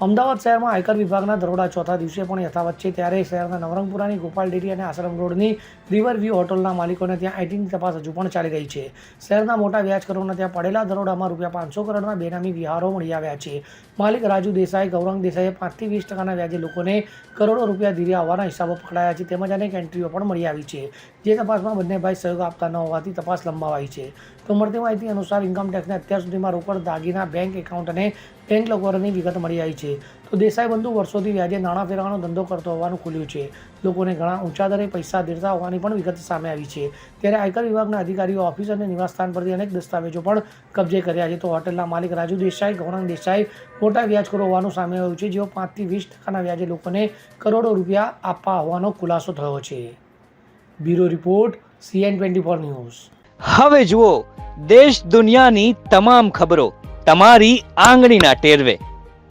અમદાવાદ શહેરમાં આયકર વિભાગના દરોડા ચોથા દિવસે પણ યથાવત છે. ત્યારે શહેરના નવરંગપુરાની ગોપાલ ડેરી અને આશ્રમ રોડની રિવર વ્યૂ હોટલના માલિકોને ત્યાં આઈટીની તપાસ હજુ પણ ચાલી રહી છે. શહેરના મોટા વ્યાજકરોના ત્યાં પડેલા દરોડામાં રૂપિયા પાંચસો કરોડના બેનામી વિહારો મળી આવ્યા છે. માલિક રાજુ દેસાઈ, ગૌરંગ દેસાઈએ પાંચથી વીસ ટકાના વ્યાજે લોકોને કરોડો રૂપિયા ધીરે આવવાના હિસાબો પકડાયા છે તેમજ અનેક એન્ટ્રીઓ પણ મળી આવી છે. જે તપાસમાં બંને ભાઈ સહયોગ આપતા ન હોવાથી તપાસ લંબાવાઈ છે. તો મળતી માહિતી અનુસાર ઇન્કમટેક્સને અત્યાર સુધીમાં રોકડ દાગીના બેંક એકાઉન્ટ અને બેંક લોકરની વિગત મળી આવી છે. તો દેસાઈ બંધુ વર્ષોથી વ્યાજે નાણાં ફેરવાનો ધંધો કરતો હોવાનું ખુલ્યું છે. લોકોને ઘણા ઊંચા દરે પૈસા દેતા હોવાની પણ વિગત સામે આવી છે. ત્યારે આયકર વિભાગના અધિકારીઓ ઓફિસ અને નિવાસસ્થાન પરથી અનેક દસ્તાવેજો પણ કબજે કર્યા છે. તો હોટલના માલિક રાજુ દેસાઈ ગૌરંગ દેસાઈ મોટા વ્યાજખોરો હોવાનું સામે આવ્યું છે, જેઓ પાંચથી વીસ ટકાના વ્યાજે લોકોને કરોડો રૂપિયા આપવા હોવાનો ખુલાસો થયો છે. Bureau report, CN twenty four news. હવે જુઓ, દેશ દુનિયાની તમામ ખબરો તમારી આંગળીના ટેરવે.